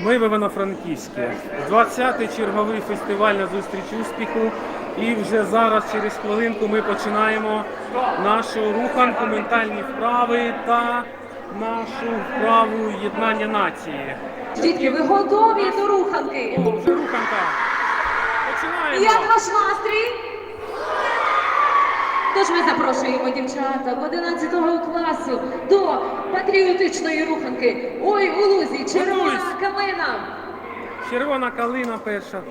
Ми в Івано-Франківське. 20-й черговий фестиваль на зустріч успіху. І вже зараз, через хвилинку, ми починаємо нашу руханку, ментальні вправи та нашу вправу єднання нації. Дітки, ви готові до руханки? О, вже руханка. Починаємо. Як ваш настрій? Тож ми запрошуємо дівчаток 11 класу до патріотичної руханки. Ой, у лузі, червона калина. Червона калина перша.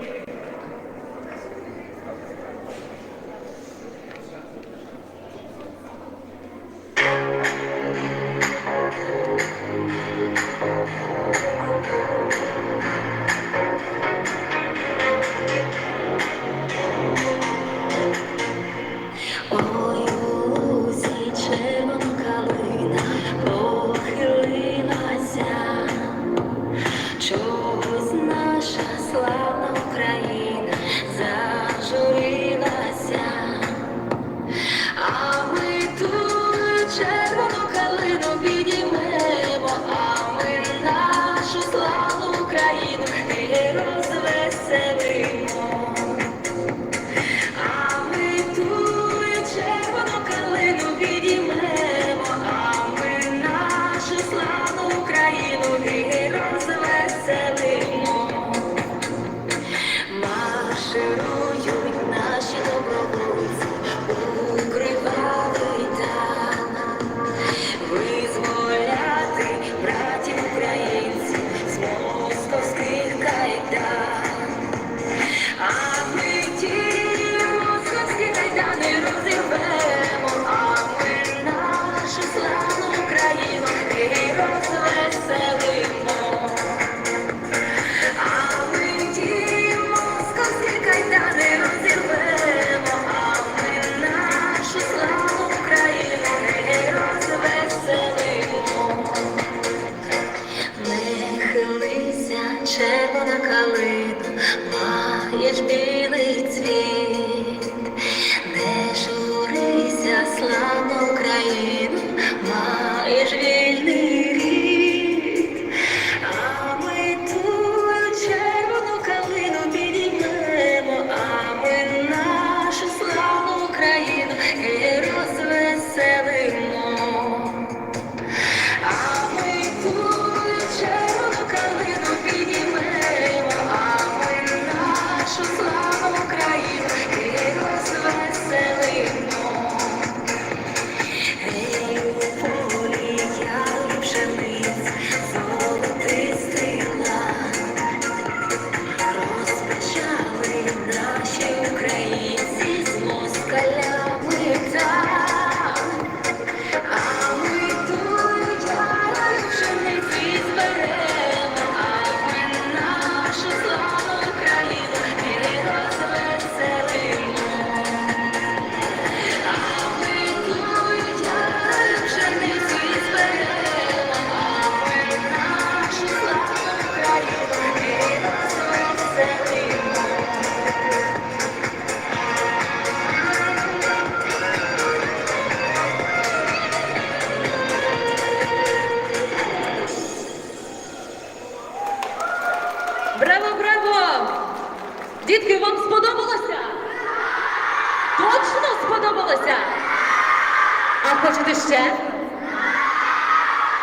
Ще?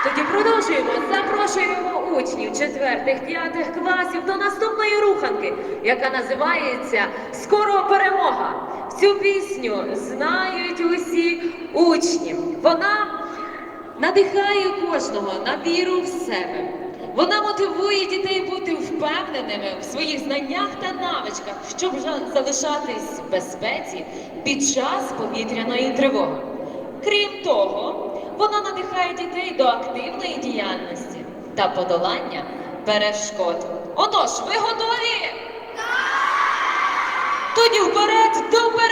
Тоді продовжуємо. Запрошуємо учнів четвертих, п'ятих класів до наступної руханки, яка називається Скоро перемога. Цю пісню знають усі учні. Вона надихає кожного на віру в себе. Вона мотивує дітей бути впевненими в своїх знаннях та навичках, щоб залишатись в безпеці під час повітряної тривоги. Крім того, вона надихає дітей до активної діяльності та подолання перешкод. Отож, ви готові? Тоді вперед до перемоги!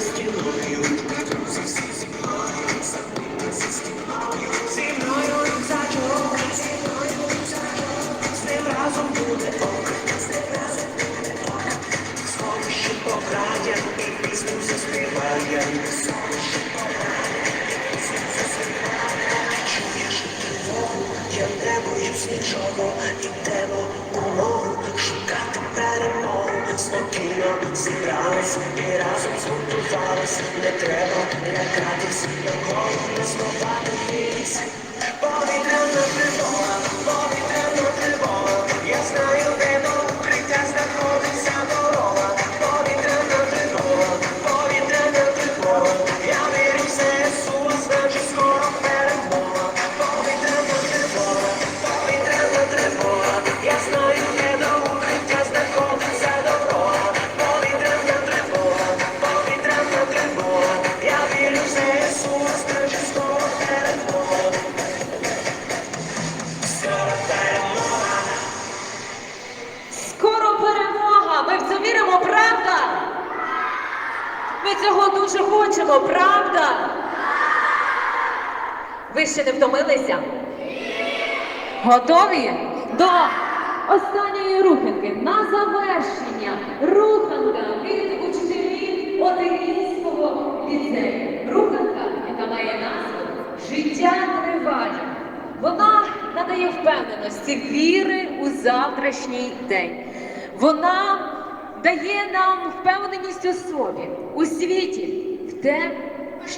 Стіною. Зі мною, за стіною. Зі мною рюкзачок, зі з ним разом буде укриття, з ним разом буде укриття. Сховище покрадя і пісню заспіває. Сховище покрадя і пісню заспіває. Чуєш тривогу, я не боюсь нічого, ідемо у ногу, шукати перемогу. Спокійно зібрались і не треба Не лякатись, кого не віз. Повітряна Цього дуже хочемо, правда? Ви ще не втомилися? Готові до останньої руханки на завершення. Руханка від учителів Одинійського ліцею. Руханка, яка має назву Життя триває. Вона надає впевненості, віри у завтрашній день. Вона дає нам впевненість у собі, у світі, в те,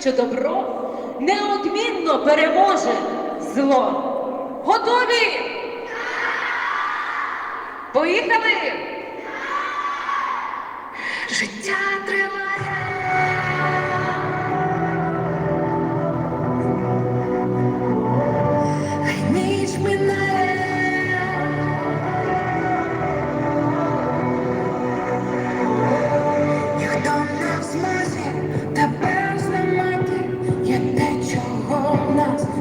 що добро неодмінно переможе зло. Готові? Поїхали! Життя триває.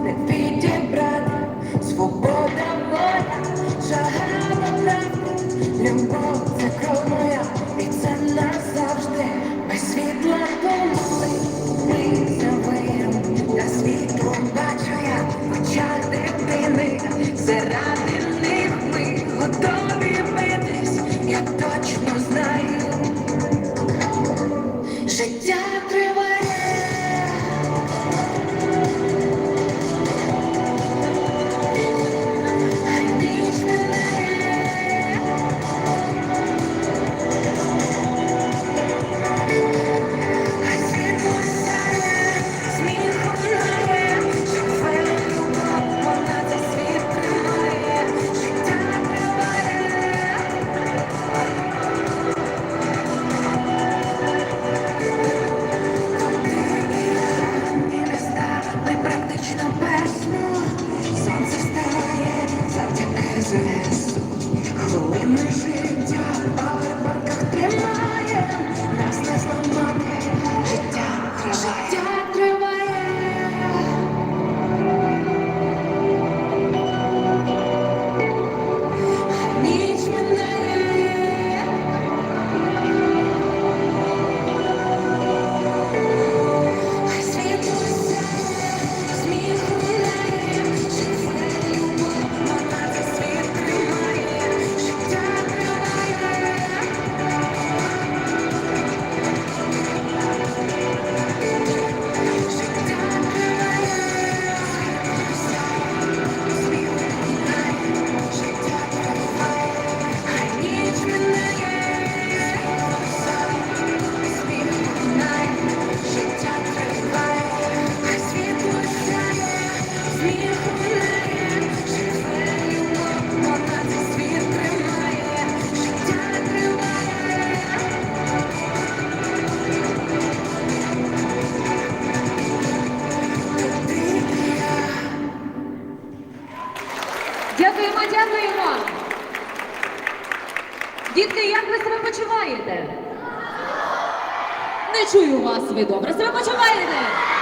В нас Холодне життя. Вас, добре себе почуваєте?